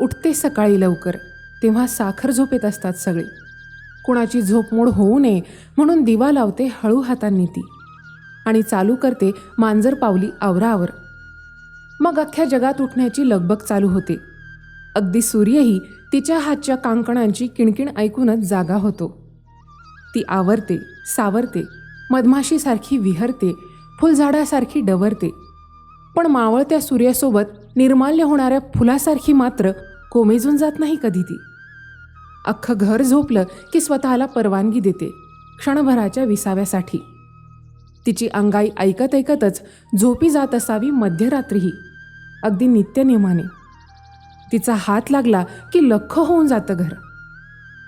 उठते सकाळी लवकर तेव्हा साखर झोपेत असतात सगळे. कुणाची झोपमोड होऊ नये म्हणून दिवा लावते हळू हातांनी ती आणि चालू करते मांजर पावली आवरावर. मग अख्ख्या जगात उठण्याची लगबग चालू होते. अगदी सूर्यही तिच्या हातच्या कांकणांची किणकिण ऐकूनच जागा होतो. ती आवरते सावरते मधमाशीसारखी विहरते फुलझाडासारखी डवरते. पण मावळत्या सूर्यासोबत निर्माल्य होणाऱ्या फुलासारखी मात्र कोमेजून जात नाही कधी ती. अख्खं घर झोपलं की स्वतःला परवानगी देते क्षणभराच्या विसाव्यासाठी. तिची अंगाई ऐकत ऐकतच झोपी जात असावी मध्यरात्रीही अगदी नित्यनेमाने तिचा हात लागला की लख होऊन जातं घर.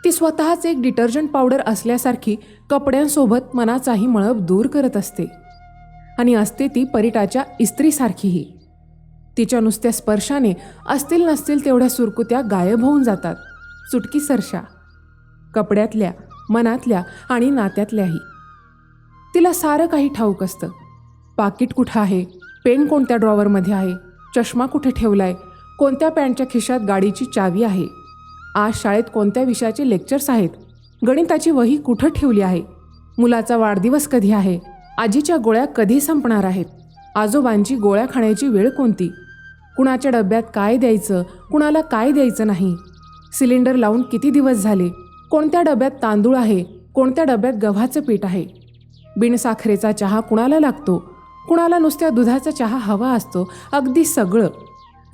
ती स्वतःच एक डिटर्जंट पावडर असल्यासारखी कपड्यांसोबत मनाचाही मळब दूर करत असते. आणि असते ती परिटाच्या इस्त्रीसारखीही. तिच्या नुसत्या स्पर्शाने असतील नसतील तेवढ्या सुरकुत्या गायब होऊन जातात. चुटकी सरशा. कपड्यातल्या मनातल्या आणि नात्यातल्याही. तिला सारं काही ठाऊक असतं. पाकिट कुठं आहे? पेन कोणत्या ड्रॉवरमध्ये आहे? चष्मा कुठे ठेवलाय? कोणत्या पॅन्टच्या खिशात गाडीची चावी आहे? आज शाळेत कोणत्या विषयाचे लेक्चर्स आहेत? गणिताची वही कुठं ठेवली आहे? मुलाचा वाढदिवस कधी आहे? आजीच्या गोळ्या कधी संपणार आहेत? आजोबांची गोळ्या खाण्याची वेळ कोणती? कुणाच्या डब्यात काय द्यायचं कुणाला काय द्यायचं नाही? सिलेंडर लावून किती दिवस झाले? कोणत्या डब्यात तांदूळ आहे? कोणत्या डब्यात गव्हाचं पीठ आहे? बिनसाखरेचा चहा कुणाला लागतो? कुणाला नुसत्या दुधाचा चहा हवा असतो? अगदी सगळं.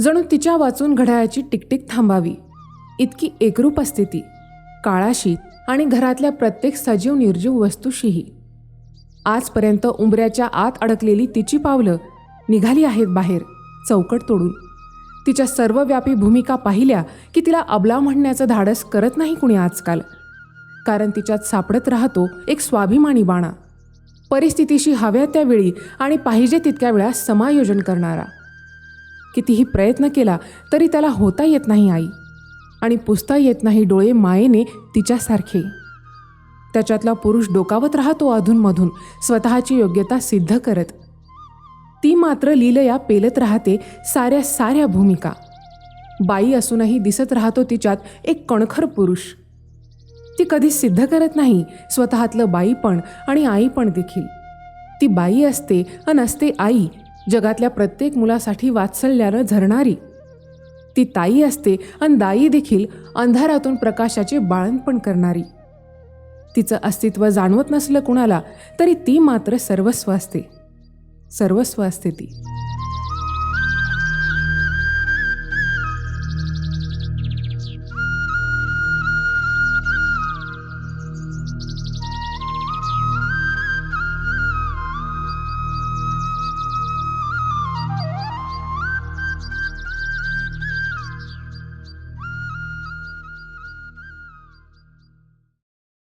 जणू तिच्या वाचून घड्याळाची टिकटिक थांबावी. इतकी एकरूप असते ती. काळाशी आणि घरातल्या प्रत्येक सजीव निर्जीव वस्तूशीही. आजपर्यंत उंबऱ्याच्या आत अडकलेली तिची पावलं निघाली आहेत बाहेर. चौकट तोडून. तिच्या सर्वव्यापी भूमिका पाहिल्या की तिला अबला म्हणण्याचं धाडस करत नाही कुणी आजकाल. कारण तिच्यात सापडत राहतो एक स्वाभिमानी बाणा. परिस्थितीशी हव्या त्यावेळी आणि पाहिजे तितक्या वेळा समायोजन करणारा. कितीही प्रयत्न केला तरी त्याला होता येत नाही आई. आणि पुसता येत नाही डोळे मायेने तिच्यासारखे. त्याच्यातला पुरुष डोकावत राहतो अधूनमधून स्वतःची योग्यता सिद्ध करत. ती मात्र लीलया पेलत राहते साऱ्या साऱ्या भूमिका. बाई असूनही दिसत राहतो तिच्यात एक कणखर पुरुष. ती कधीच सिद्ध करत नाही स्वतःतलं बाईपण आणि आईपण देखील. ती बाई असते अन असते आई जगातल्या प्रत्येक मुलासाठी वात्सल्यानं झरणारी. ती ताई असते अन दाई देखील अंधारातून प्रकाशाचे बाळणपण करणारी. तिचं अस्तित्व जाणवत नसलं कुणाला तरी ती मात्र सर्वस्व असते. सर्वस्व असते ती